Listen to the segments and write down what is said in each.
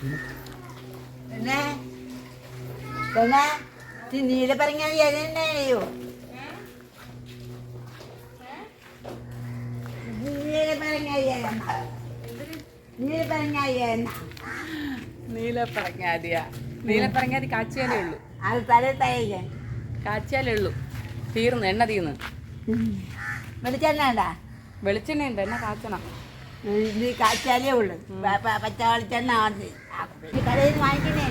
പിന്നെ പിന്നെ ഈ നീല പറഞ്ഞ എന്നെയോ നീല പറഞ്ഞ നീല പറഞ്ഞ എണ്ണ നീലപ്പറങ്ങാതിയാ നീലപ്പറങ്ങാതി കാച്ചിയാലേ ഉള്ളൂ. അത് തല തയ്ക്കാൻ കാച്ചിയാലേ ഉള്ളൂ. തീർന്നു എണ്ണ തീർന്നു. വെളിച്ചെണ്ണ വെളിച്ചെണ്ണ ഉണ്ട് എണ്ണ കാച്ചണം. നീ കാച്ചാലേ ഉള്ളു. പച്ച വെളിച്ചെണ്ണ കടയിൽ വാങ്ങിക്കണേ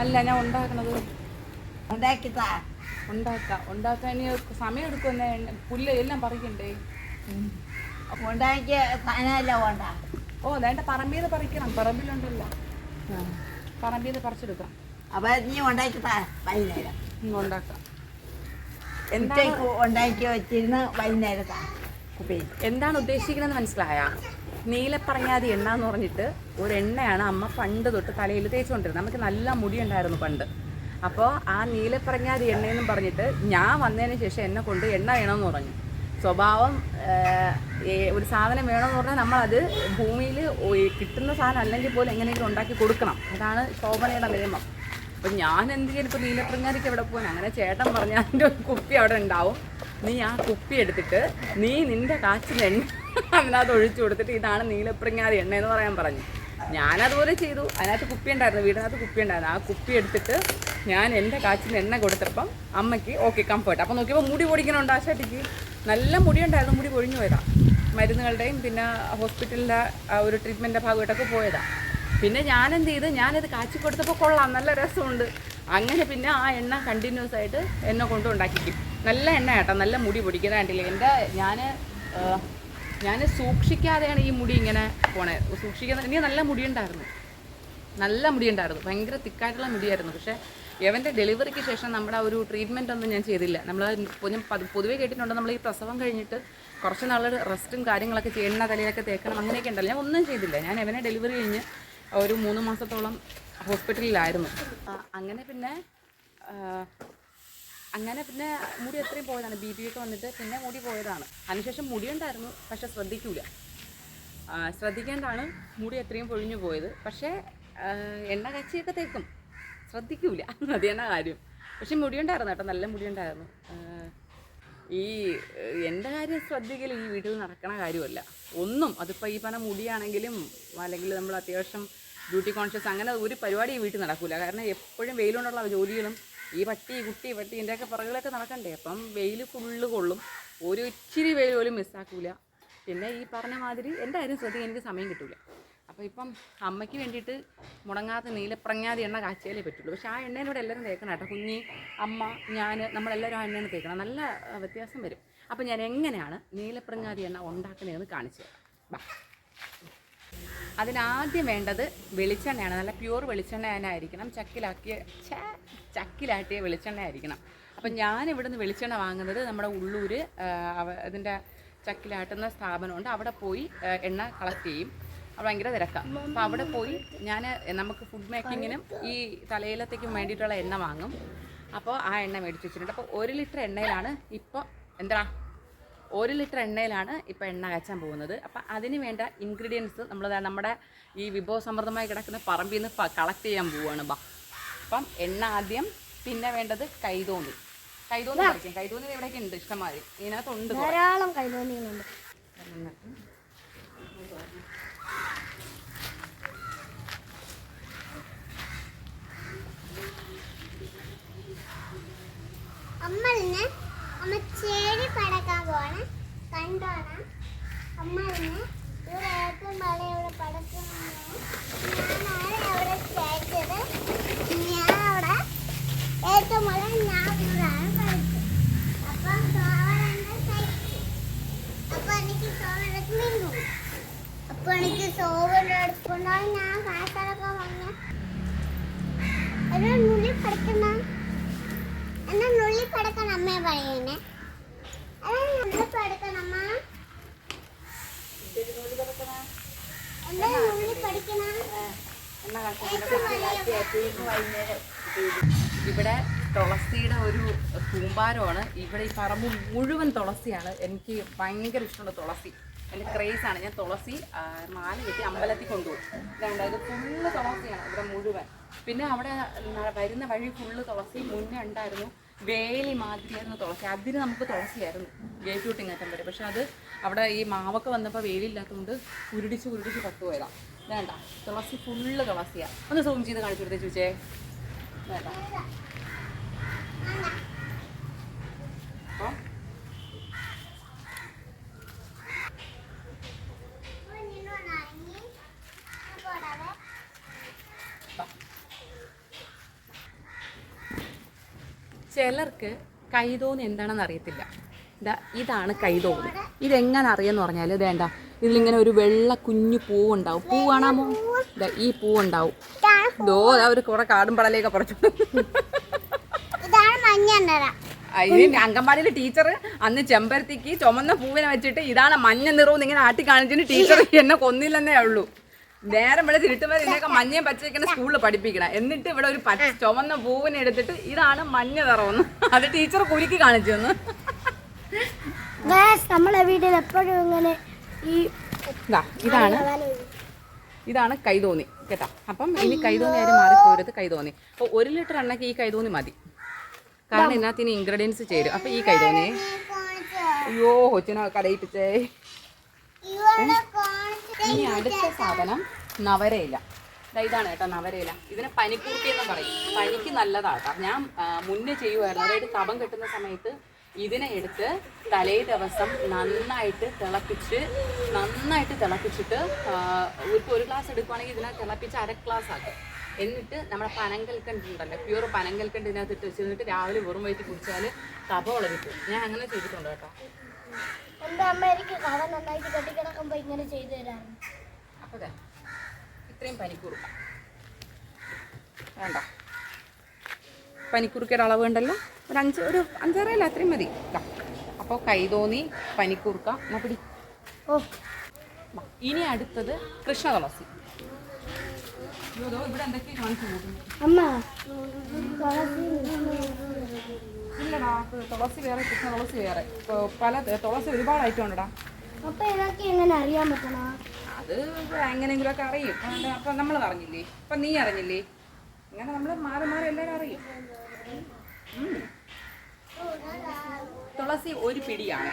അല്ല ഞാൻ ഉണ്ടാക്കണത് ഉണ്ടാക്കി താ ഉണ്ടാക്കാം. ഉണ്ടാക്കാൻ ഇനി സമയം എടുക്കുന്ന പുല്ല് എല്ലാം പറിക്കണ്ടേ? ഉണ്ടാക്കിയ സാധനമല്ല വേണ്ട. ഓ അതെ പറമ്പിൽ പറിക്കണം. പറമ്പിലുണ്ടല്ലോ. പറമ്പിൽ പറിച്ചെടുക്കാം. അപ്പൊ നീ ഉണ്ടാക്കി വൈകുന്നേരം. ഉണ്ടാക്കാം. എന്താണ് ഉണ്ടാക്കി വെച്ചിരുന്ന് വൈകുന്നേരം താ എന്താണ് ഉദ്ദേശിക്കുന്നത് മനസ്സിലായ? നീലപ്പറങ്ങാതി എണ്ണ എന്ന് പറഞ്ഞിട്ട് ഒരു എണ്ണയാണ് അമ്മ പണ്ട് തൊട്ട് തലയിൽ തേച്ചുകൊണ്ടിരുന്നത്. നമുക്ക് നല്ല മുടി ഉണ്ടായിരുന്നു പണ്ട്. അപ്പോൾ ആ നീലപ്പറങ്ങാതി എണ്ണയെന്നും പറഞ്ഞിട്ട് ഞാൻ വന്നതിന് ശേഷം എന്നെ കൊണ്ട് എണ്ണ വേണമെന്ന് പറഞ്ഞു. സ്വഭാവം ഒരു സാധനം വേണമെന്ന് പറഞ്ഞാൽ നമ്മളത് ഭൂമിയിൽ കിട്ടുന്ന സാധനം അല്ലെങ്കിൽ പോലും എങ്ങനെയെങ്കിലും ഉണ്ടാക്കി കൊടുക്കണം. അതാണ് ശോഭനയുടെ നിയമം. അപ്പം ഞാൻ എന്ത് ചെയ്യും? ഇപ്പോൾ നീലപ്പറങ്ങാതിക്ക് എവിടെ പോകാൻ അങ്ങനെ ചേട്ടൻ പറഞ്ഞാൽ ഒരു കുപ്പി അവിടെ ഉണ്ടാവും. നീ ആ കുപ്പി എടുത്തിട്ട് നീ നിന്റെ കാച്ചിൽ എണ്ണ അതിനകത്ത് ഒഴിച്ചു കൊടുത്തിട്ട് ഇതാണ് നീലപ്രിങ്ങാതെ എണ്ണ എന്ന് പറയാൻ പറഞ്ഞു. ഞാനതുപോലെ ചെയ്തു. അതിനകത്ത് കുപ്പി ഉണ്ടായിരുന്നു. വീടിനകത്ത് കുപ്പി ഉണ്ടായിരുന്നു. ആ കുപ്പി എടുത്തിട്ട് ഞാൻ എന്റെ കാച്ചിൽ എണ്ണ കൊടുത്തപ്പം അമ്മയ്ക്ക് ഓക്കെ കംഫർട്ട് അപ്പം നോക്കിയപ്പോൾ മുടി പൊടിക്കണുണ്ട് ആശാട്ടിക്ക് നല്ല മുടി ഉണ്ടായിരുന്നു മുടി പൊഴിഞ്ഞു പോയതാ. മരുന്നുകളുടെയും പിന്നെ ഹോസ്പിറ്റലിന്റെ ആ ഒരു ട്രീറ്റ്മെന്റിന്റെ ഭാഗമായിട്ടൊക്കെ പോയതാണ് പിന്നെ ഞാൻ എന്ത് ചെയ്ത്? ഞാനത് കാച്ചി കൊടുത്തപ്പോൾ കൊള്ളാം. നല്ല രസമുണ്ട്. അങ്ങനെ പിന്നെ ആ എണ്ണ കണ്ടിന്യൂസ് ആയിട്ട് എന്നെ കൊണ്ട് ഉണ്ടാക്കിക്കും. നല്ല എണ്ണ കേട്ടോ നല്ല മുടി പൊടിക്കുന്ന കണ്ടില്ലേ? എന്റെ ഞാൻ ഞാൻ സൂക്ഷിക്കാതെയാണ് ഈ മുടി ഇങ്ങനെ പോണേ. സൂക്ഷിക്കുന്ന എനിക്ക് നല്ല മുടി മുടിയുണ്ടായിരുന്നു. നല്ല മുടിയുണ്ടായിരുന്നു. ഭയങ്കര തിക്കായിട്ടുള്ള മുടിയായിരുന്നു. പക്ഷേ എവന്റെ ഡെലിവറിക്ക് ശേഷം നമ്മുടെ ആ ഒരു ട്രീറ്റ്മെന്റ് ഒന്നും ഞാൻ ചെയ്തില്ല. നമ്മൾ ഞാൻ പത്- പൊതുവേ കേട്ടിട്ടുണ്ട് നമ്മൾ ഈ പ്രസവം കഴിഞ്ഞിട്ട് കുറച്ച് നാൾ റെസ്റ്റും കാര്യങ്ങളൊക്കെ ചെയ്യണ തലയിലൊക്കെ തേക്കണം അങ്ങനെയൊക്കെ ഉണ്ടല്ലോ. ഞാൻ ഒന്നും ചെയ്തില്ല. ഞാൻ എവനെ ഡെലിവറി കഴിഞ്ഞ് ഒരു മൂന്ന് മാസത്തോളം ഹോസ്പിറ്റലിലായിരുന്നു. അങ്ങനെ പിന്നെ അങ്ങനെ പിന്നെ മുടി എത്രയും പോയതാണ്. ബി പി ഒക്കെ വന്നിട്ട് പിന്നെ മുടി പോയതാണ്. അതിനുശേഷം മുടി ഉണ്ടായിരുന്നു പക്ഷെ ശ്രദ്ധിക്കൂല. ശ്രദ്ധിക്കേണ്ടാണ് മുടി എത്രയും പൊഴിഞ്ഞു പോയത്. പക്ഷേ എണ്ണ കച്ചിയൊക്കെ തേക്കും. ശ്രദ്ധിക്കൂല. അത് തന്നെ കാര്യം. പക്ഷെ മുടിയുണ്ടായിരുന്നു കേട്ടോ നല്ല മുടിയുണ്ടായിരുന്നു. ഈ എന്റെ കാര്യം ശ്രദ്ധിക്കൽ ഈ വീട്ടിൽ നടക്കണ കാര്യമല്ല. ഒന്നും അതിപ്പോൾ ഈ പറഞ്ഞ മുടിയാണെങ്കിലും അല്ലെങ്കിൽ നമ്മൾ അത്യാവശ്യം ബ്യൂട്ടി കോൺഷ്യസ് അങ്ങനെ ഒരു പരിപാടി ഈ വീട്ടിൽ നടക്കില്ല കാരണം എപ്പോഴും വെയിലുകൊണ്ടുള്ള ജോലികളും ഈ പട്ടി കുട്ടി പട്ടി ഇതിന്റെയൊക്കെ പുറകിലൊക്കെ നടക്കണ്ടേ. അപ്പം വെയിൽ ഫുള്ള് കൊള്ളും. ഒരു ഇച്ചിരി വെയിൽ പോലും മിസ്സാക്കൂല പിന്നെ ഈ പറഞ്ഞ മാതിരി എന്റെ കാര്യം ശ്രദ്ധിക്കാൻ എനിക്ക് സമയം കിട്ടില്ല അപ്പോൾ ഇപ്പം അമ്മയ്ക്ക് വേണ്ടിയിട്ട് മുടങ്ങാത്ത നീലപ്രങ്ങാതി എണ്ണ കാച്ചിയാലേ പറ്റുള്ളൂ. പക്ഷേ ആ എണ്ണേനോട് എല്ലാവരും തേക്കണം കേട്ടോ. കുഞ്ഞി അമ്മ ഞാൻ നമ്മളെല്ലാവരും ആ എണ്ണയാണ് തേക്കണം. നല്ല വ്യത്യാസം വരും. അപ്പോൾ ഞാൻ എങ്ങനെയാണ് നീലപ്രങ്ങാതി എണ്ണ ഉണ്ടാക്കുന്നതെന്ന് കാണിച്ചു തരാം. അതിനാദ്യം വേണ്ടത് വെളിച്ചെണ്ണയാണ്. നല്ല പ്യൂർ വെളിച്ചെണ്ണ തന്നെ ആയിരിക്കണം ചക്കിലാക്കിയ ചക്കിലാട്ടിയ വെളിച്ചെണ്ണ ആയിരിക്കണം. അപ്പം ഞാൻ ഇവിടുന്ന് വെളിച്ചെണ്ണ വാങ്ങുന്നത് നമ്മുടെ ഉള്ളൂർ അതിന്റെ ചക്കിലാട്ടുന്ന സ്ഥാപനമുണ്ട്. അവിടെ പോയി എണ്ണ കളക്ട് ചെയ്യും. അവിടെ ഭയങ്കര തിരക്കാം. അപ്പോൾ അവിടെ പോയി ഞാൻ നമുക്ക് ഫുഡ് മേക്കിങ്ങിനും ഈ തലയിലത്തേക്കും വേണ്ടിയിട്ടുള്ള എണ്ണ വാങ്ങും. അപ്പോൾ ആ എണ്ണ മേടിച്ച് വെച്ചിട്ടുണ്ട്. അപ്പോൾ ഒരു ലിറ്റർ എണ്ണയിലാണ് ഇപ്പോൾ എന്താ ഒരു ലിറ്റർ എണ്ണയിലാണ് ഇപ്പോൾ എണ്ണ കാച്ചാൻ പോകുന്നത്. അപ്പം അതിന് വേണ്ട ഇൻഗ്രീഡിയൻസ് നമ്മൾ നമ്മുടെ ഈ വിഭവസമൃദ്ധമായി കിടക്കുന്ന പറമ്പിൽ നിന്ന് കളക്ട് ചെയ്യാൻ പോവുകയാണ് ബാ. അപ്പം എണ്ണ ആദ്യം പിന്നെ വേണ്ടത് കൈതോന്നി. കൈതോന്നി പറിക്കും. കൈതോന്നി ഇവിടെയൊക്കെ ഉണ്ട് ഇഷ്ടമാതിരി. ഇതിനകത്തുണ്ട്. ധാരാളം എന്നിട്ട് അമ്മ പടക്കാൻ കണ്ടോണം. അമ്മ ഇന്ന് ഇവിടെ മഴ ഇവിടെ പഠിക്കുന്നു ഞാനാണ് അവിടെ ചേച്ചത്? ഞാൻ അവിടെ മഴ ഞാൻ ഇവിടെയാണ് കളിച്ചത് അപ്പം സോവരന്റെ എനിക്ക് സോവരക്ക് നിന്നു. എനിക്ക് സോവരുടെ ഞാൻ കാശടക്കം വന്ന്. ഒരു നുള്ളി പഠിക്കുന്ന എന്നാ നുള്ളി പടക്കണം അമ്മയെ പറയുന്നേ അതെ നുള്ളി പടക്കണം അമ്മ എന്താ നുള്ളി പഠിക്കണ എണ്ണ ഇവിടെ തുളസിയുടെ ഒരു കൂമ്പാരമാണ്. ഇവിടെ ഈ പറമ്പ് മുഴുവൻ തുളസിയാണ്. എനിക്ക് ഭയങ്കര ഇഷ്ടമുള്ള തുളസി. എന്റെ ക്രേസാണ് ഞാൻ തുളസി മാല കെട്ടി അമ്പലത്തിൽ കൊണ്ടുപോകും. ഇതുണ്ട് ഇത് ഫുള്ള് തുളസിയാണ് ഇവിടെ മുഴുവൻ. പിന്നെ അവിടെ വരുന്ന വഴി ഫുള്ള് തുളസി. മുന്നേ ഉണ്ടായിരുന്നു വേലി മാതിരിയായിരുന്നു തുളസി. അതിന് നമുക്ക് തുളസിയായിരുന്നു. ഗേറ്റ് തൊട്ട് അറ്റം വരെ. പക്ഷെ അത് അവിടെ ഈ മാവൊക്കെ വന്നപ്പോൾ വേലിയില്ലാത്തതുകൊണ്ട് ഉരുടിച്ച് ഉരുടിച്ച് പട്ടുപോയതാണ് വേണ്ട. തുളസി ഫുള്ള് തുളസിയാണ് ഒന്ന് സൂം ചെയ്ത് കാണിച്ചു കൊടുത്തേ ചോദിച്ചേ വേണ്ട. ചിലർക്ക് കൈതോന്ന് എന്താണെന്ന് അറിയത്തില്ല. ഇതാ ഇതാണ് കൈതോന്ന്. ഇതെങ്ങനെ അറിയാന്ന് പറഞ്ഞാൽ വേണ്ട. ഇതിലിങ്ങനെ ഒരു വെള്ള കുഞ്ഞു പൂവുണ്ടാവും. പൂ കാണാമോ? ഇതാ ഈ പൂവുണ്ടാവും. ദോ ഒരു കുറെ കാടും പടലേക്ക് പറിച്ചു. അതിന് അങ്കൻവാടിയിലെ ടീച്ചർ അന്ന് ചെമ്പരത്തിക്ക് ചുമന്ന പൂവിനെ വെച്ചിട്ട് ഇതാണ് മഞ്ഞ നിറവും ഇങ്ങനെ ആട്ടി കാണിച്ചിട്ട് ടീച്ചർ എന്നെ കൊന്നില്ലെന്നേ ഉള്ളൂ. നേരം ഇവിടെ തിരുട്ടുമ്പോൾ ഇതിനൊക്കെ മഞ്ഞയും പച്ചയൊക്കെ സ്കൂളിൽ പഠിപ്പിക്കണം. എന്നിട്ട് ഇവിടെ ഒരു പച്ച ചുമന്ന പൂവിനെ എടുത്തിട്ട് ഇതാണ് മഞ്ഞ നിറമെന്ന് അത് ടീച്ചർ കുരുക്കി കാണിച്ചു തന്നു. നമ്മളെ വീട്ടിൽ എപ്പോഴും ഇങ്ങനെ ഈ ഇതാ ഇതാണ്. ഇതാണ് കൈതോന്നി കേട്ടോ. അപ്പം ഇനി കൈതോന്നി ആരും മാറിപ്പോരുത്? കൈതോന്നി. അപ്പോൾ ഒരു ലിറ്റർ എണ്ണയ്ക്ക് ഈ കൈതോന്നി മതി. കാരണം ഇതിനകത്ത് ഇനി ഇൻഗ്രീഡിയൻസ് ചേരും. അപ്പോൾ ഈ കൈതോന്നി. അയ്യോ കൊച്ചിനെ കടയിപ്പിച്ചേ ഇനി അടുത്ത സാധനം നവരയില. ഇതാണ് കേട്ടോ നവരയില. ഇതിനെ പനിക്കൂർത്തി എന്ന് പറയും. പനിക്ക് നല്ലതാട്ടോ ഞാൻ മുന്നേ ചെയ്യുമായിരുന്നു അതായത് തപം കെട്ടുന്ന സമയത്ത് ഇതിനെ എടുത്ത് തലേ ദിവസം നന്നായിട്ട് തിളപ്പിച്ച് നന്നായിട്ട് തിളപ്പിച്ചിട്ട് ഇപ്പോൾ ഒരു ഗ്ലാസ് എടുക്കുവാണെങ്കിൽ ഇതിനെ തിളപ്പിച്ച് അര ഗ്ലാസ് ആക്കും. എന്നിട്ട് നമ്മുടെ പനങ്കൽക്കണ്ട് ഉണ്ടല്ലോ പ്യൂർ പനങ്കൽക്കണ്ട് ഇതിനകത്ത് ഇട്ട് വെച്ചിട്ട് രാവിലെ വെറും വയറ്റി കുടിച്ചാൽ കഥ ഉളവിക്കും ഞാൻ അങ്ങനെ ചെയ്തിട്ടുണ്ട് കേട്ടോ. എന്റെ അമ്മ എനിക്ക് നന്നായിട്ട് കെട്ടിക്കിടക്കുമ്പോ ഇങ്ങനെ ചെയ്തു തരാം അപ്പോൾ ഇത്രയും പനിക്കൂർക്ക വേണ്ട. പനിക്കുറുക്കയുടെ അളവ് ഉണ്ടല്ലോ ഒരു അഞ്ച് ഒരു അഞ്ചാറല്ല അത്രയും മതി. അപ്പോൾ കൈതോന്നി പനിക്കൂർക്ക എന്നാ പിടി. ഓ. ഇനി അടുത്തത് കൃഷ്ണ തുളസി. ഇവിടെ എന്തൊക്കെയാ കാണിച്ചു ഇല്ലടാ തുളസി വേറെ കൃഷ്ണ തുളസി വേറെ. പല തുളസി ഒരുപാട് ഐറ്റം ഉണ്ടടാ. അപ്പൊ ഇതൊക്കെ എങ്ങനെ അറിയാൻ പറ്റണ? അത് എങ്ങനെയെങ്കിലുമൊക്കെ അറിയും. അപ്പൊ നമ്മൾ അറിഞ്ഞില്ലേ? അപ്പം നീ അറിഞ്ഞില്ലേ? ഇങ്ങനെ നമ്മൾ മാറി മാറി എല്ലാരും അറിയും. തുളസി ഒരു പിടിയാണ്.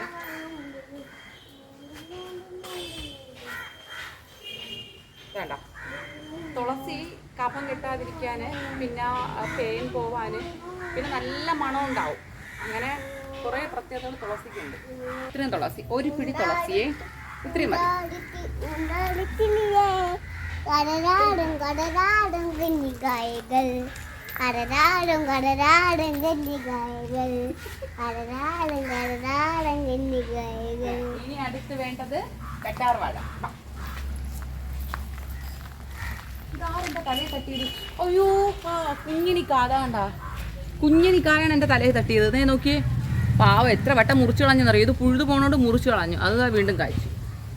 വേണ്ട. തുളസി കഫം കിട്ടാതിരിക്കാൻ പിന്നെ പേൻ പോവാൻ പിന്നെ നല്ല മണം ഉണ്ടാവും. അങ്ങനെ കുറേ പ്രത്യേകതകൾ തുളസിക്കുണ്ട്. ഇത്രയും തുളസി. ഒരു പിടി തുളസിയെ ഇത്രയും മതി. കടലാടും കടലാടും കന്നിക്കായകൾ കടലാടും കടലാടും കന്നികായകൾ കടലാടും കടലാടും കന്നികായകൾ ഇനി അടുത്ത് വേണ്ടത് കറ്റാർവാഴ. ഇതാരെന്റെ തലയിൽ തട്ടിയത്? അയ്യോ തലയിൽ തട്ടിയത്. നീ നോക്കി പാവം എത്ര വട്ടം മുറിച്ചു കളഞ്ഞെന്നറിയോ? ഇത് പുഴുതു പോണോണ്ട് മുറിച്ചു കളഞ്ഞു. അത് വീണ്ടും കായ്ച്ചു.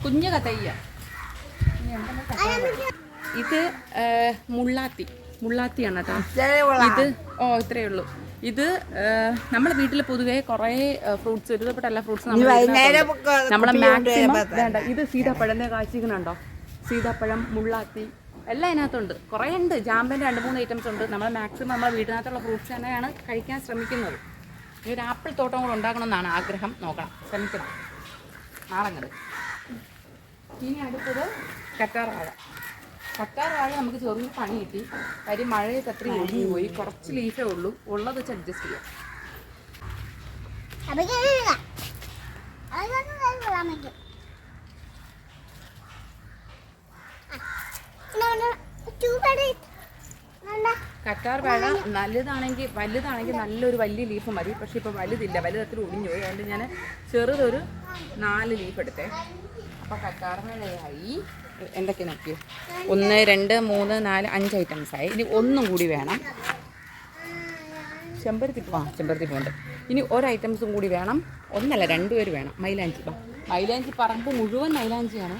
കുഞ്ഞു കത്തയ്യ? ഇത് മുള്ളാത്തി. മുള്ളാത്തിയാണ് കേട്ടോ ഇത് ഓ ഇത്രയേ ഉള്ളൂ. ഇത് നമ്മുടെ വീട്ടിൽ പൊതുവേ കുറേ ഫ്രൂട്ട്സ് ഒരുവിധപ്പെട്ട എല്ലാ ഫ്രൂട്ട്സും നമ്മളെ മാക്സിമം വേണ്ട ഇത് സീതാപ്പഴം കാഴ്ചിക്കുന്നുണ്ടോ? സീതാപ്പഴം മുള്ളാത്തി എല്ലാം അതിനകത്തുണ്ട്. കുറേ ഉണ്ട്. ജാമ്പന്റെ രണ്ട് മൂന്ന് ഐറ്റംസ് ഉണ്ട്. നമ്മൾ മാക്സിമം നമ്മളെ വീടിനകത്തുള്ള ഫ്രൂട്ട്സ് തന്നെയാണ് കഴിക്കാൻ ശ്രമിക്കുന്നത്. ഇനി ഒരു ആപ്പിൾ തോട്ടം കൂടെ ഉണ്ടാക്കണമെന്നാണ് ആഗ്രഹം. നോക്കണം. ശ്രമിക്കണം. നാളങ്ങട് ഇനി അടുത്തത് കറ്റാർ വാഴ നമുക്ക് ചെറിയ പണി കിട്ടി. കാര്യം മഴയൊക്കെ അത്ര ഒഴിഞ്ഞു പോയി. കുറച്ച് ലീഫേ ഉള്ളൂ. ഉള്ളത് വെച്ച് അഡ്ജസ്റ്റ് ചെയ്യാം. അപ്പൊ കറ്റാർ വാഴ നല്ലതാണെങ്കിൽ വലുതാണെങ്കിൽ നല്ലൊരു വലിയ ലീഫ് മതി. പക്ഷെ ഇപ്പോൾ വലുതില്ല. വലുതത്തിൽ ഒടിഞ്ഞു പോയി. അതുകൊണ്ട് ഞാൻ ചെറുതൊരു നാല് ലീഫ് എടുത്തേ. അപ്പോൾ കറ്റാർ വാഴയായി എന്തൊക്കെ നോക്കിയോ? ഒന്ന് രണ്ട് മൂന്ന് നാല് അഞ്ച് ഐറ്റംസ് ആയി. ഇനി ഒന്നും കൂടി വേണം. ചെമ്പരത്തി പൂ- ആ ചെമ്പരത്തി പൂണ്ട് ഇനി ഒരു ഐറ്റംസും കൂടി വേണം. ഒന്നല്ല രണ്ടുപേർ വേണം. മൈലാഞ്ചി. വാ. മൈലാഞ്ചി പറമ്പ് മുഴുവൻ മൈലാഞ്ചിയാണ്.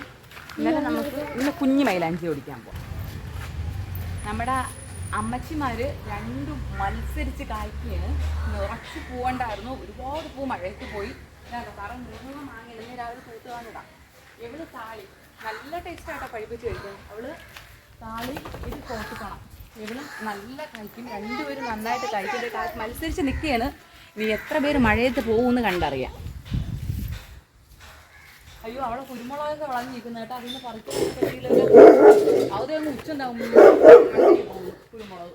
ഇന്നലെ നമുക്ക് ഇന്ന് കുഞ്ഞ് മൈലാഞ്ചി ഓടിക്കാൻ പോകാം നമ്മുടെ അമ്മച്ചിമാർ രണ്ടും മത്സരിച്ച് കായ്ക്കുകയാണ്. നിറച്ച് പൂവുണ്ടായിരുന്നു ഒരുപാട് പൂ മഴയത്ത് പോയി. തറ മുഴുവൻ മാങ്ങ ഇന്ന് രാവിലെ പൂത്ത് എവിടെ താളി നല്ല ടേസ്റ്റ് ആയിട്ടാ പഴിപ്പിച്ച് കഴിക്കാൻ. അവൾ താളി ഇത് കോട്ടിക്കണം ഇവളും നല്ല കഴിക്കും. രണ്ടുപേരും നന്നായിട്ട് കഴിക്കുന്നുണ്ട് മത്സരിച്ച് നിൽക്കുകയാണ് ഇനി എത്ര പേര് മഴയത്ത് പോകുമെന്ന് കണ്ടറിയാം. അയ്യോ അവളെ കുരുമുളകൊക്കെ വളഞ്ഞിരിക്കുന്ന കേട്ടോ. അതിന് പറിക്കില്ലല്ലോ അവിടെ അങ്ങ് ഉച്ച ഉണ്ടാവും കുരുമുളക്.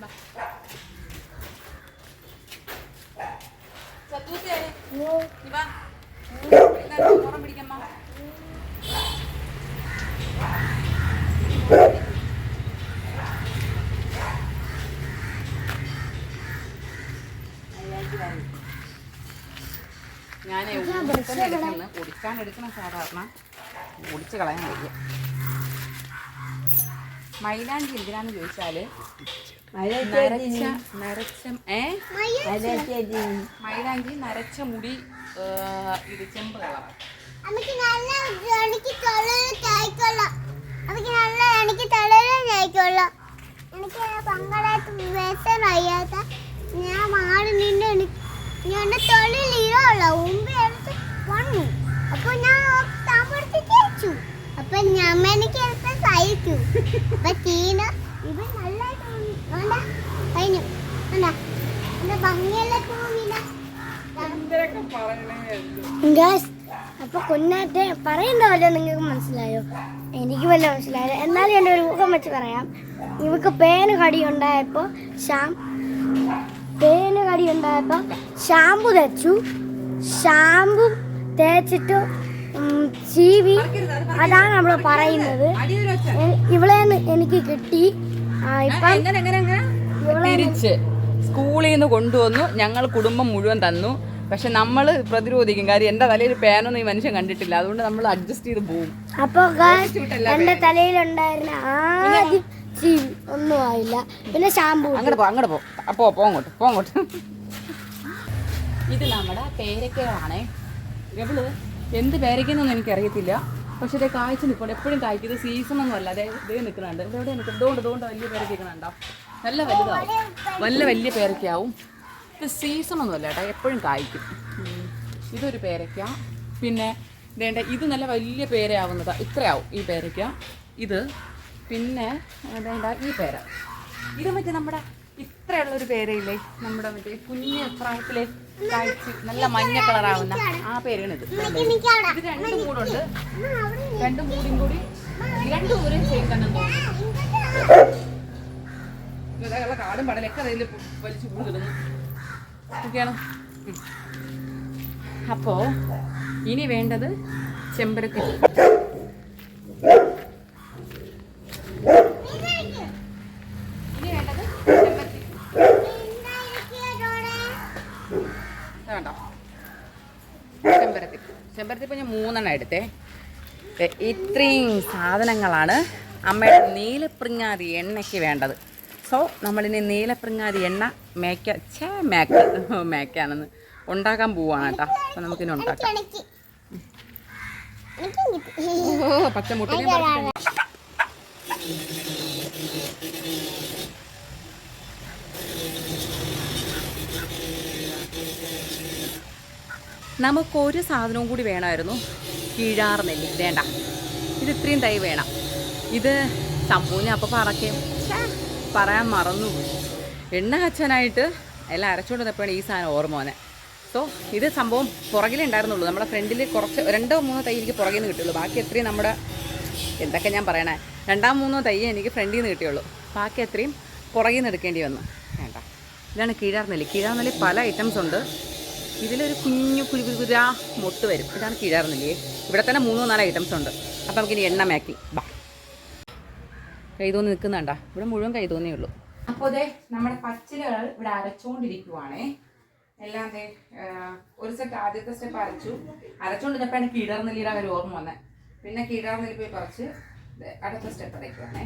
ബാ. സത്തൂസേ, നീ വാ. ഇതാ, ഓണം പിടിക്കമ്മ. ഞാൻ എടുക്കുന്ന പൊടിക്കാൻ എടുക്കണം സാധാരണ പൊടിച്ച് കളയാൻ കഴിയും. മൈലാഞ്ചി എന്തിനാന്ന് ചോദിച്ചാൽ നരച്ച നരച്ച ഏ? മൈലാഞ്ചി നരച്ച മുടി ഇത് ചെമ്പ് കളറാണ് എനിക്ക് പങ്കാളായിട്ട് അറിയാത്ത ഞാൻ മാറി നിന്ന് എനിക്ക് ഞാൻ തൊഴിൽ ഇരമുള്ള മുമ്പ് എടുത്ത് വന്നു. അപ്പൊ ഞാൻ താമരത്തിൽ തേച്ചു അപ്പൊ ഞാൻ എനിക്ക് സഹിച്ചു അപ്പൊ ചീന ഇവ നല്ലതായിട്ട്? കഴിഞ്ഞു. എന്താ ഭംഗിയെല്ലാം ഗായ്സ് അപ്പൊ കുഞ്ഞാറ്റെ പറയുന്ന പോലെ നിങ്ങൾക്ക് മനസ്സിലായോ? എനിക്ക് വല്ല മനസ്സിലായില്ല എന്നാലും എന്റെ ഒരു ഊഹം വെച്ച് പറയാം. ഇവക്ക് പേന് കടി ഉണ്ടായപ്പോ ഷാം പേന് കടി ഉണ്ടായപ്പോ ഷാമ്പു തച്ചു. ഷാമ്പു തേച്ചിട്ട് ചീവി. അതാണ് നമ്മൾ പറയുന്നത്. ഇവളെ എനിക്ക് കിട്ടി. തിരിച്ച് സ്കൂളിൽ നിന്ന് കൊണ്ടുവന്നു. ഞങ്ങൾ കുടുംബം മുഴുവൻ തന്നു. പക്ഷെ നമ്മൾ പ്രതിരോധിക്കും. കാര്യം എന്റെ തലയിൽ പേനൊന്നും ഈ മനുഷ്യൻ കണ്ടിട്ടില്ല. അതുകൊണ്ട് നമ്മൾ അഡ്ജസ്റ്റ് ചെയ്ത് പോകും അപ്പൊ എന്റെ തലയിലുണ്ടായിരുന്ന ആദ്യം ഒന്നും ആയില്ല. പിന്നെ ഷാമ്പു അങ്ങോട്ട് പോ അങ്ങോട്ട് പോ. അപ്പോ പോങ്ങോട്ട് പോങ്ങോട്ട് ഇത് നമ്മുടെ പേരക്കകളാണേ എവൾ എന്ത് പേരയ്ക്കുന്നൊന്നും എനിക്കറിയത്തില്ല. പക്ഷെ ഇതേ കായ്ച്ച് നിൽപ്പുണ്ട് എപ്പോഴും കായ്ക്കുന്നത് സീസൺ ഒന്നും അല്ല അതെ ഇതേ നിൽക്കുന്നുണ്ട്. ഇവിടെ എവിടെ നിൽക്കുന്നത് ഇതുകൊണ്ട് ഇതുകൊണ്ട് വലിയ പേരയ്ക്ക് നിൽക്കുന്നുണ്ടോ നല്ല വലുതാവും. നല്ല വലിയ പേരയ്ക്കാവും. ഇത് സീസൺ ഒന്നും അല്ല കേട്ടോ. എപ്പോഴും കായ്ക്കും. ഇതൊരു പേരയ്ക്ക. പിന്നെ വേണ്ട ഇത് നല്ല വലിയ പേരയാവുന്നതാണ് ഇത്രയാവും ഈ പേരയ്ക്ക. ഇത് പിന്നെ വേണ്ട ഈ പേര. ഇത് മറ്റേ നമ്മുടെ ഇത്രയുള്ളൊരു പേരയില്ലേ? നമ്മുടെ മറ്റേ കുഞ്ഞ് പ്രായത്തിലെ കായ്ച്ച് നല്ല മഞ്ഞ കളറാവുന്ന ആ പേരാണ് ഇത് ഇത് രണ്ടും കൂടുണ്ട് രണ്ടും കൂടിയും കൂടി രണ്ടും ഒരു സെയിം തന്നെ ഇതേയുള്ള കാടും പടലൊക്കെ അതിൽ വലിച്ചു കൂടുതലും ഓക്കെയാണ് അപ്പോ ഇനി വേണ്ടത് ചെമ്പരത്തി ഇനി വേണ്ടത് ചെമ്പരത്തി ഇത് കണ്ടോ ചെമ്പരത്തി. ചെമ്പരത്തി ഇപ്പം ഞാൻ മൂന്നെണ്ണം എടുത്തേ. ഇത്രയും സാധനങ്ങളാണ് അമ്മയുടെ നീലപ്രിങ്ങാതി എണ്ണയ്ക്ക് വേണ്ടത്. സോ നമ്മളിനി നീലപ്രിങ്ങാതി എണ്ണ മേക്ക ചേ മേക്ക മേക്കാണെന്ന് ഉണ്ടാക്കാൻ പോവാണ് കേട്ടോ. അപ്പം നമുക്കിനി ഉണ്ടാക്കാം. ഓ പച്ചമുട്ടിനെ നമുക്കൊരു സാധനവും കൂടി വേണമായിരുന്നു. കീഴാർ നെല്ലി. വേണ്ട. ഇത് ഇത്രയും തൈ വേണം. ഇത് സംഭവം അപ്പോൾ പറക്കേം. പറയാൻ മറന്നുപോയി. എണ്ണ കച്ചനായിട്ട് എല്ലാം അരച്ചുകൊണ്ട് ഈ സാധനം ഓർമ്മ സോ ഇത് സംഭവം പുറകിലേ ഉണ്ടായിരുന്നുള്ളൂ. നമ്മുടെ ഫ്രണ്ടിൽ കുറച്ച് രണ്ടോ മൂന്നോ തൈ എനിക്ക് പുറകിൽ നിന്ന് കിട്ടിയുള്ളൂ. ബാക്കി എത്രയും നമ്മുടെ എന്തൊക്കെ ഞാൻ പറയണേ. രണ്ടാം മൂന്നോ തൈ എനിക്ക് ഫ്രണ്ടിൽ നിന്ന് കിട്ടിയുള്ളൂ. ബാക്കി എത്രയും പുറകിൽ നിന്ന് എടുക്കേണ്ടി വന്നു. വേണ്ട. ഇതാണ് കീഴാർനെല്ലി കീഴാർനെല്ലി പല ഐറ്റംസ് ഉണ്ട്. ഇതിലൊരു കുഞ്ഞു കുരു കുരു കുരാ മൊട്ട് വരും. ഇതാണ് കീഴാർനെല്ലി ഇവിടെ തന്നെ മൂന്നോ നാലോ ഐറ്റംസ് ഉണ്ട്. അപ്പം നമുക്കിനി എണ്ണ മാക്കി ബാ. കൈതോന്നി നിൽക്കുന്നുണ്ട? ഇവിടെ മുഴുവൻ കൈതോന്നിയേ ഉള്ളൂ. അപ്പോൾ അതെ നമ്മുടെ പച്ചിലകൾ ഇവിടെ അരച്ചുകൊണ്ടിരിക്കുവാണേ എല്ലാം അതെ ഒരു സെറ്റ് ആദ്യത്തെ സ്റ്റെപ്പ് അരച്ചു. അരച്ചുകൊണ്ടിരുന്നപ്പോഴാണ് കീഴാർനെല്ലിയുടെ ഒരു ഓർമ്മ വന്നത് പിന്നെ കീഴാർനെല്ലി പോയി പറിച്ച് അടുത്ത സ്റ്റെപ്പ് അടയ്ക്കുവാണേ.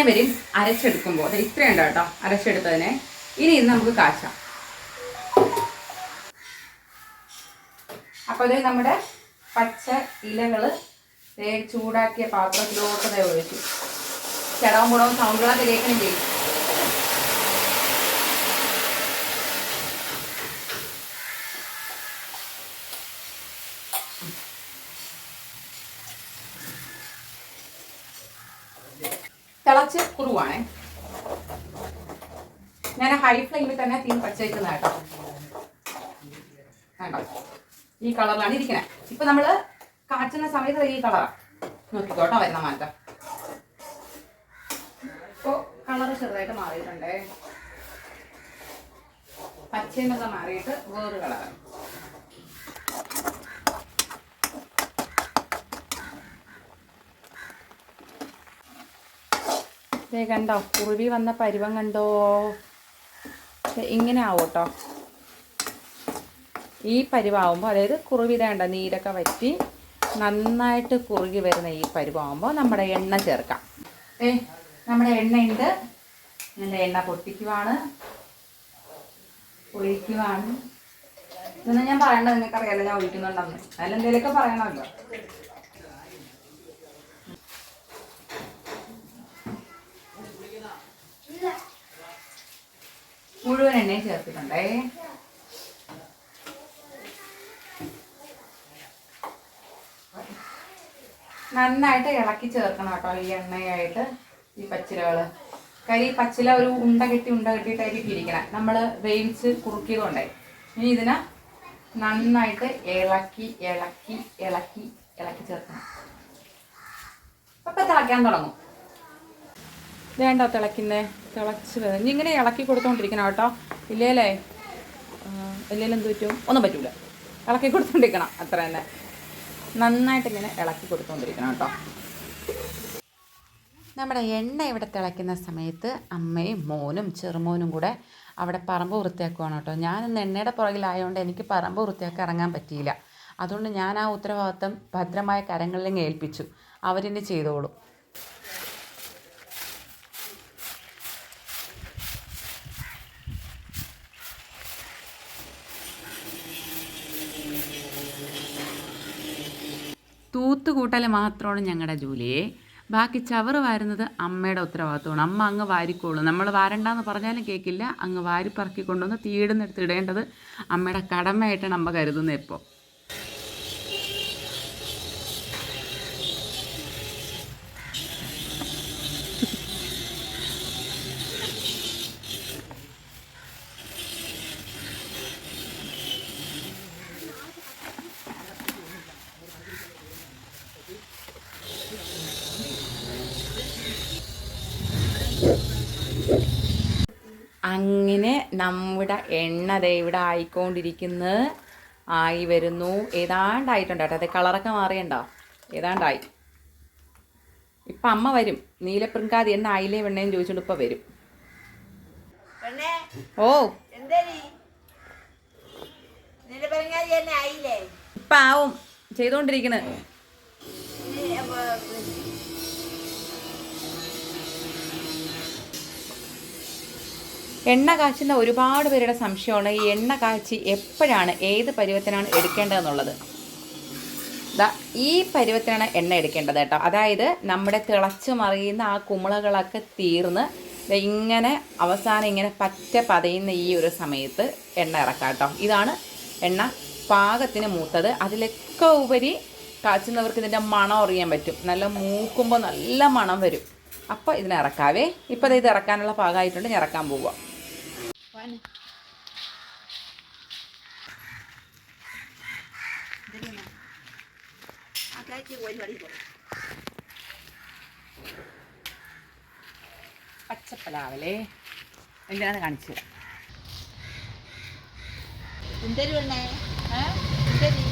ഇങ്ങനെ വരും അരച്ചെടുക്കുമ്പോൾ അത് ഇത്രയുണ്ട് കേട്ടോ? അരച്ചെടുത്തതിനെ. ഇനി ഇത് നമുക്ക് കാച്ചാം. അപ്പൊ ഇത് നമ്മുടെ പച്ച ഇലകൾ ചൂടാക്കിയ പാത്രത്തിലോട്ട് ഒഴിച്ചു. ചടവും പുടവും സൗണ്ടുകളൊക്കെ കേൾക്കണം തിളച്ച് കുറുവാണേ. ഞാൻ ഹൈ ഫ്ലെയിമിൽ തന്നെ തീ പച്ചയ്ക്കുന്ന കേട്ടോ. കണ്ടോ? ഈ കളറിലാണ് ഇരിക്കുന്നത് ഇപ്പൊ നമ്മൾ കാച്ചുന്ന സമയത്ത് ഈ കളറാണ് നോക്കിക്കോട്ടോ വരുന്ന മാറ്റം. ഇപ്പോ കളർ ചെറുതായിട്ട് മാറിയിട്ടുണ്ടേ. പച്ചയെന്നൊക്കെ മാറിയിട്ട് വേറൊരു കളറാണ്. ദേ കണ്ടോ കുറുവി വന്ന പരുവം കണ്ടോ? ഇങ്ങനെ ആവും ഈ പരുവാകുമ്പോൾ അതായത് കുറുവി വേണ്ട നീരൊക്കെ വറ്റി നന്നായിട്ട് കുറുകി വരുന്ന ഈ പരുവാകുമ്പോൾ നമ്മുടെ എണ്ണ ചേർക്കാം. ഏ നമ്മുടെ എണ്ണയുണ്ട് എന്റെ എണ്ണ പൊട്ടിക്കുവാണ്. ഒഴിക്കുവാണ്. ഇതൊന്നും ഞാൻ പറയണ്ട നിങ്ങൾക്കറിയാലോ ഞാൻ ഒഴിക്കുന്നുണ്ടെന്ന്. അതിലെന്തേലൊക്കെ പറയണമല്ലോ. മുഴുവൻ എണ്ണയും ചേർത്തിട്ടുണ്ടേ. നന്നായിട്ട് ഇളക്കി ചേർക്കണം കേട്ടോ ഈ എണ്ണയായിട്ട് ഈ പച്ചിലകൾ. കരി പച്ചില ഒരു ഉണ്ട കെട്ടി ഉണ്ട കെട്ടിയിട്ടായിരിക്കും ഇരിക്കണം. നമ്മൾ വേവിച്ച് കുറുക്കിയതുകൊണ്ടേ. ഇനി ഇതിനെ നന്നായിട്ട് ഇളക്കി ഇളക്കി ഇളക്കി ഇളക്കി ചേർക്കണം. അപ്പൊ തിളയ്ക്കാൻ തുടങ്ങും. വേണ്ട തിളയ്ക്കുന്നേ? തിളച്ച് വരും ഇനി ഇങ്ങനെ ഇളക്കി കൊടുത്തോണ്ടിരിക്കണം കേട്ടോ. ഇല്ലേലേ? ഇല്ലേലും എന്ത് പറ്റും? ഒന്നും പറ്റൂല. ഇളക്കി കൊടുത്തോണ്ടിരിക്കണം അത്ര തന്നെ. നന്നായിട്ട് ഇങ്ങനെ ഇളക്കി കൊടുത്തോണ്ടിരിക്കണം കേട്ടോ. നമ്മുടെ എണ്ണ ഇവിടെ തിളയ്ക്കുന്ന സമയത്ത് അമ്മയും മോനും ചെറുമോനും കൂടെ അവിടെ പറമ്പ് വൃത്തിയാക്കുവാണ് കേട്ടോ. ഞാനിന്ന് എണ്ണയുടെ പുറകിലായതുകൊണ്ട് എനിക്ക് പറമ്പ് വൃത്തിയാക്കി ഇറങ്ങാൻ പറ്റിയില്ല. അതുകൊണ്ട് ഞാൻ ആ ഉത്തരവാദിത്തം ഭദ്രമായ കരങ്ങളിലും ഏൽപ്പിച്ചു. അവരിനി ചെയ്തോളും. തൂത്തുകൂട്ടൽ മാത്രമാണ് ഞങ്ങളുടെ ജോലിയെ ബാക്കി ചവറ് വാരുന്നത് അമ്മയുടെ ഉത്തരവാദിത്വമാണ്. അമ്മ അങ്ങ് വാരിക്കോളും. നമ്മൾ വാരണ്ടെന്ന് പറഞ്ഞാലും കേൾക്കില്ല അങ്ങ് വാരി പറക്കി കൊണ്ടുവന്ന് തീടുന്നെടുത്ത് ഇടേണ്ടത് അമ്മയുടെ കടമയായിട്ടാണ് അമ്മ കരുതുന്നത് ഇപ്പോൾ അങ്ങനെ നമ്മുടെ എണ്ണ ദേ ഇവിടെ ആയിക്കൊണ്ടിരിക്കുന്നത് ആയി വരുന്നു. ഏതാണ്ടായിട്ടുണ്ട് കേട്ടോ? അതെ കളറൊക്കെ മാറിയണ്ടോ? ഏതാണ്ടായി? ഇപ്പം അമ്മ വരും. നീലപ്രിങ്കാതി എന്ന ആയിലെ വെണ്ണയും ചോദിച്ചുകൊണ്ട് ഇപ്പം വരും. ഓ. ഇപ്പം ആവും ചെയ്തുകൊണ്ടിരിക്കുന്നത് എണ്ണ കാച്ചുന്ന ഒരുപാട് പേരുടെ സംശയമാണ്. ഈ എണ്ണ കാച്ചി എപ്പോഴാണ് ഏത് പരുവത്തിനാണ് എടുക്കേണ്ടതെന്നുള്ളത്. ഈ പരുവത്തിനാണ് എണ്ണ എടുക്കേണ്ടത് കേട്ടോ. അതായത് നമ്മുടെ തിളച്ച് മറിയുന്ന ആ കുമിളകളൊക്കെ തീർന്ന് ഇങ്ങനെ അവസാനം ഇങ്ങനെ പറ്റ പതയുന്ന ഈ ഒരു സമയത്ത് എണ്ണ ഇറക്കാം കേട്ടോ. ഇതാണ് എണ്ണ പാകത്തിന് മൂത്തത്. അതിലൊക്കെ ഉപരി കാച്ചുന്നവർക്ക് ഇതിന്റെ മണം അറിയാൻ പറ്റും. നല്ല മൂക്കുമ്പോൾ നല്ല മണം വരും. അപ്പോൾ ഇതിനിറക്കാവേ ഇപ്പോൾ ഇത് ഇറക്കാനുള്ള പാകമായിട്ടുണ്ട്. ഞാൻ ഇറക്കാൻ പോവുക പരിപാടി പോയി പച്ചപ്പലാവലേ എന്തിനാന്ന് കാണിച്ചു? തരാം എന്തേരി ഏ? എന്തേരി?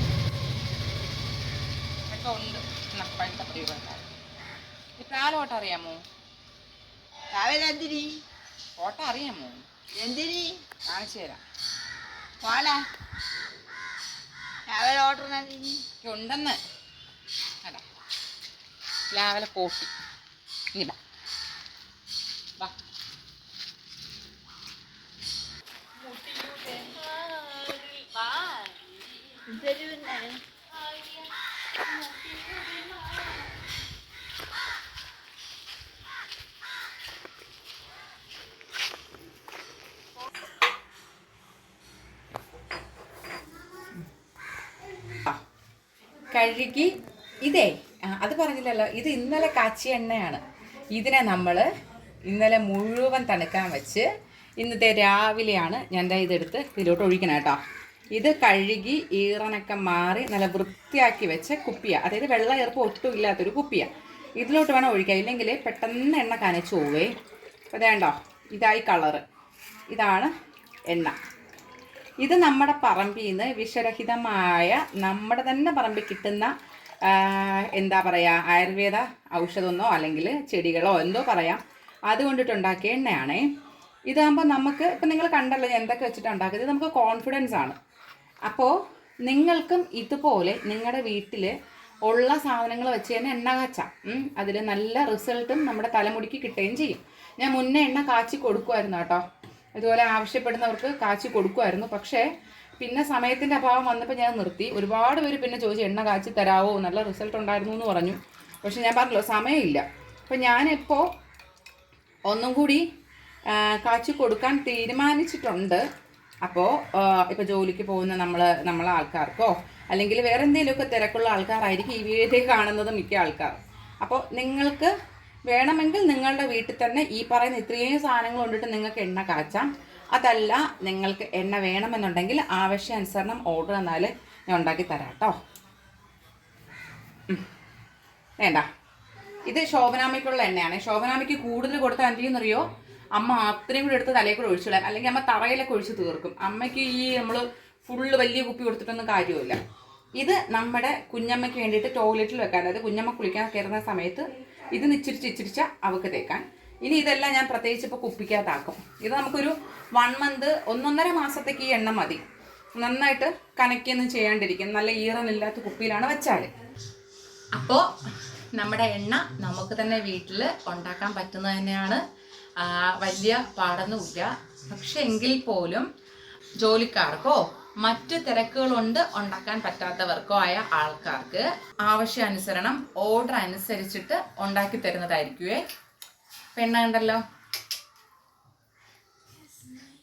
ഇതൊക്കെ ഉണ്ട്. പഴുത്ത പതിവ് ഈ പ്രാലോട്ടം അറിയാമോ? രാവിലെ എന്തിരി ഓട്ടം അറിയാമോ? എന്തിരി കാണിച്ചു തരാം. പോണേ രാവിലെ ഓർഡർ ഉണ്ടെന്ന് അതാ രാവിലെ പോട്ടി. ഇനി വാ. കഴുകി. ഇതേ അത് പറഞ്ഞില്ലല്ലോ ഇത് ഇന്നലെ കാച്ചിയ എണ്ണയാണ്. ഇതിനെ നമ്മൾ ഇന്നലെ മുഴുവൻ തണുക്കാൻ വെച്ച് ഇന്നത്തെ രാവിലെയാണ് ഞാൻ ഇതെടുത്ത് ഇതിലോട്ട് ഒഴിക്കണം കേട്ടോ. ഇത് കഴുകി ഈറനൊക്കെ മാറി നല്ല വൃത്തിയാക്കി വെച്ച കുപ്പിയാണ് അതായത് വെള്ള ഈർപ്പം ഒട്ടും ഇല്ലാത്തൊരു കുപ്പിയാണ് ഇതിലോട്ട് വേണം ഒഴിക്കുക ഇല്ലെങ്കിൽ പെട്ടെന്ന് എണ്ണ കനച്ചു പോവേ. വേണ്ടോ ഇതായി കളറ്. ഇതാണ് എണ്ണ. ഇത് നമ്മുടെ പറമ്പിൽ നിന്ന് വിഷരഹിതമായ നമ്മുടെ തന്നെ പറമ്പിൽ കിട്ടുന്ന എന്താ പറയുക ആയുർവേദ ഔഷധമെന്നോ അല്ലെങ്കിൽ ചെടികളോ എന്തോ പറയാം. അതുകൊണ്ടിട്ടുണ്ടാക്കിയ എണ്ണയാണേ. ഇതാകുമ്പോൾ നമുക്ക് ഇപ്പം നിങ്ങൾ കണ്ടല്ലോ ഞാൻ എന്തൊക്കെ വെച്ചിട്ട് ഉണ്ടാക്കിയത് ഇത് നമുക്ക് കോൺഫിഡൻസ് ആണ്. അപ്പോൾ നിങ്ങൾക്കും ഇതുപോലെ നിങ്ങളുടെ വീട്ടിൽ ഉള്ള സാധനങ്ങൾ വെച്ച് തന്നെ എണ്ണ കാച്ചാം. അതിൽ നല്ല റിസൾട്ടും നമ്മുടെ തലമുടിക്ക് കിട്ടുകയും ചെയ്യും. ഞാൻ മുന്നേ എണ്ണ കാച്ചി കൊടുക്കുമായിരുന്നു കേട്ടോ. ഇതുപോലെ ആവശ്യപ്പെടുന്നവർക്ക് കാച്ചി കൊടുക്കുമായിരുന്നു പക്ഷേ പിന്നെ സമയത്തിന്റെ അഭാവം വന്നപ്പോൾ ഞാൻ നിർത്തി. ഒരുപാട് പേര് പിന്നെ ചോദിച്ചു എണ്ണ കാച്ചി തരാവോ? നല്ല റിസൾട്ട് ഉണ്ടായിരുന്നു എന്ന് പറഞ്ഞു. പക്ഷെ ഞാൻ പറഞ്ഞല്ലോ സമയമില്ല. അപ്പം ഞാനിപ്പോൾ ഒന്നും കൂടി കാച്ചി കൊടുക്കാൻ തീരുമാനിച്ചിട്ടുണ്ട്. അപ്പോൾ ഇപ്പോൾ ജോലിക്ക് പോകുന്ന നമ്മൾ നമ്മളെ ആൾക്കാർക്കോ അല്ലെങ്കിൽ വേറെ എന്തെങ്കിലുമൊക്കെ തിരക്കുള്ള ആൾക്കാരായിരിക്കും ഈ വീഡിയോ കാണുന്നത് മിക്ക ആൾക്കാർ അപ്പോൾ നിങ്ങൾക്ക് വേണമെങ്കിൽ നിങ്ങളുടെ വീട്ടിൽ തന്നെ ഈ പറയുന്ന ഇത്രയും സാധനങ്ങൾ കൊണ്ടിട്ട് നിങ്ങൾക്ക് എണ്ണ കാച്ചാം അതല്ല നിങ്ങൾക്ക് എണ്ണ വേണമെന്നുണ്ടെങ്കിൽ ആവശ്യാനുസരണം ഓർഡർ തന്നാൽ ഞാൻ ഉണ്ടാക്കി തരാം കേട്ടോ വേണ്ട. ഇത് ശോഭനാമയ്ക്കുള്ള എണ്ണയാണ്. ശോഭനാമയ്ക്ക് കൂടുതൽ കൊടുത്താൽ എന്ത് ചെയ്യുന്നറിയോ അമ്മ അത്രയും കൂടി എടുത്ത് തലയിൽ കൂടെ ഒഴിച്ചിടാൻ അല്ലെങ്കിൽ അമ്മ തറയിലൊക്കെ ഒഴിച്ച് തീർക്കും. അമ്മയ്ക്ക് ഈ നമ്മൾ ഫുള്ള് വലിയ കുപ്പി കൊടുത്തിട്ടൊന്നും കാര്യമില്ല ഇത് നമ്മുടെ കുഞ്ഞമ്മയ്ക്ക് വേണ്ടിയിട്ട് ടോയ്ലറ്റിൽ വെക്കാൻ അതായത് കുഞ്ഞമ്മ കുളിക്കാൻ കയറുന്ന സമയത്ത് ഇത് ഇച്ചിരിച്ച് ഇച്ചിരിച്ച അവക്ക് തേക്കാൻ. ഇനി ഇതെല്ലാം ഞാൻ പ്രത്യേകിച്ച് ഇപ്പോൾ കുപ്പിക്കകത്താക്കും. ഇത് നമുക്കൊരു വൺ മന്ത് ഒന്നൊന്നര മാസത്തേക്ക് ഈ എണ്ണ മതി. നന്നായിട്ട് കനക്കൊന്നും ചെയ്യാണ്ടിരിക്കും. നല്ല ഈറനില്ലാത്ത കുപ്പിയിലാണ് വെച്ചാൽ അപ്പോൾ നമ്മുടെ എണ്ണ നമുക്ക് തന്നെ വീട്ടിൽ ഉണ്ടാക്കാൻ പറ്റുന്നത് തന്നെയാണ്. വലിയ പാടൊന്നുമില്ല. പക്ഷെ എങ്കിൽ പോലും ജോലിക്കാർക്കോ മറ്റ് തിരക്കുകളുണ്ട് ഉണ്ടാക്കാൻ പറ്റാത്തവർക്കോ ആയ ആൾക്കാർക്ക് ആവശ്യാനുസരണം ഓർഡർ അനുസരിച്ചിട്ട് ഉണ്ടാക്കി തരുന്നതായിരിക്കുവേ. പെണ്ണ കണ്ടല്ലോ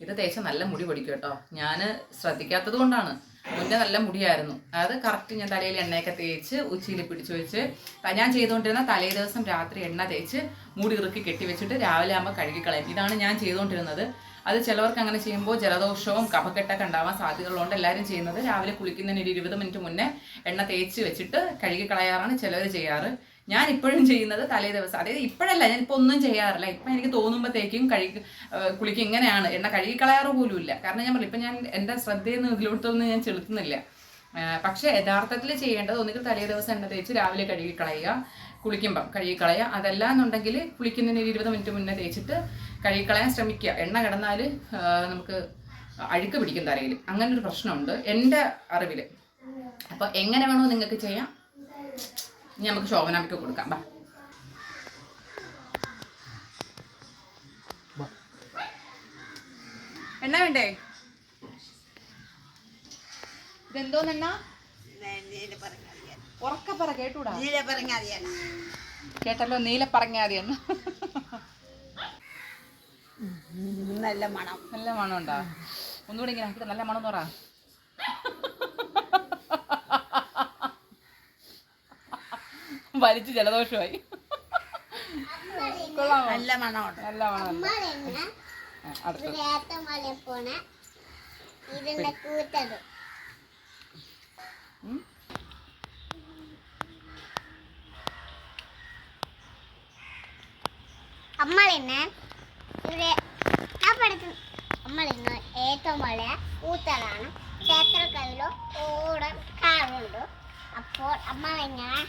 ഇത് തേച്ച നല്ല മുടി പൊടിക്കും കേട്ടോ. ഞാൻ ശ്രദ്ധിക്കാത്തത് കൊണ്ടാണ്. മുന്നേ നല്ല മുടിയായിരുന്നു. അത് കറക്റ്റ് ഞാൻ തലയിൽ എണ്ണയൊക്കെ തേച്ച് ഉച്ചയിൽ പിടിച്ചു വെച്ച് ഞാൻ ചെയ്തുകൊണ്ടിരുന്ന തലേ ദിവസം രാത്രി എണ്ണ തേച്ച് മുടി ഇറുക്കി കെട്ടി വെച്ചിട്ട് രാവിലെ ആകുമ്പോൾ കഴുകിക്കളയും. ഇതാണ് ഞാൻ ചെയ്തുകൊണ്ടിരുന്നത്. അത് ചിലവർക്ക് അങ്ങനെ ചെയ്യുമ്പോൾ ജലദോഷവും കഫക്കെട്ടൊക്കെ ഉണ്ടാവാൻ സാധ്യതകളുണ്ട് എല്ലാവരും ചെയ്യുന്നത് രാവിലെ കുളിക്കുന്നതിന് ഒരു ഇരുപത് മിനിറ്റ് മുന്നേ എണ്ണ തേച്ച് വെച്ചിട്ട് കഴുകി കളയാറാണ് ചിലവർ ചെയ്യാറ്. ഞാൻ ഇപ്പോഴും ചെയ്യുന്നത് തലേ ദിവസം. അതായത് ഇപ്പോഴല്ല ഞാൻ ഇപ്പോൾ ഒന്നും ചെയ്യാറില്ല. ഇപ്പം എനിക്ക് തോന്നുമ്പോഴത്തേക്കും കഴുകി കുളിക്കും ഇങ്ങനെയാണ്. എണ്ണ കഴുകി കളയാറ് പോലും ഇല്ല. കാരണം ഞാൻ പറഞ്ഞു ഇപ്പം ഞാൻ എന്റെ ശ്രദ്ധയിൽ നിന്ന് ഇതിലോട്ടൊന്നും ഞാൻ ചെലുത്തുന്നില്ല. പക്ഷേ യഥാർത്ഥത്തിൽ ചെയ്യേണ്ടത് ഒന്നുകിൽ തലേ ദിവസം എണ്ണ തേച്ച് രാവിലെ കഴുകി കളയുക. കുളിക്കുമ്പം കഴുകി കളയുക അതല്ല എന്നുണ്ടെങ്കിൽ കുളിക്കുന്നതിന് ഒരു ഇരുപത് മിനിറ്റ് മുന്നേ തേച്ചിട്ട് കഴുകി കളയാൻ ശ്രമിക്കുക. എണ്ണ കിടന്നാൽ നമുക്ക് അഴുക്ക് പിടിക്കും തലയിൽ. അങ്ങനെ ഒരു പ്രശ്നമുണ്ട് എന്റെ അറിവിൽ അപ്പോൾ എങ്ങനെ വേണോ നിങ്ങൾക്ക് ചെയ്യാം. ഇനി നമുക്ക് ശോഭനാമിക്ക് കൊടുക്കാം. ബാ. എണ്ണ വേണ്ടേ? ഇതെന്തോന്നെണ്ണ? നീല പറ കേട്ടൂടാ. നീല പറഞ്ഞറിയാൻ കേട്ടല്ലോ നീല പറഞ്ഞാതി എണ്ണ നല്ല മണം. നല്ല മണം ഉണ്ടാ ഒന്നുകൂടി ഇങ്ങനെ ആക്കിയിട്ട് നല്ല മണം പറ. വലിച്ച് ജലദോഷമായി. നല്ല മണമുണ്ട്. നല്ല മണം അടുത്ത അടുത്ത് അമ്മളിന്ന് ഇവിടെ ഞാൻ പഠിക്കുന്ന അമ്മളിന്ന് ഏറ്റവും വലിയ ഊത്തലാണ് ക്ഷേത്രക്കതിലോ ഓടം കാറുണ്ട് അപ്പോൾ അമ്മളിങ്ങനെ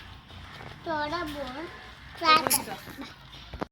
തുടങ്ങും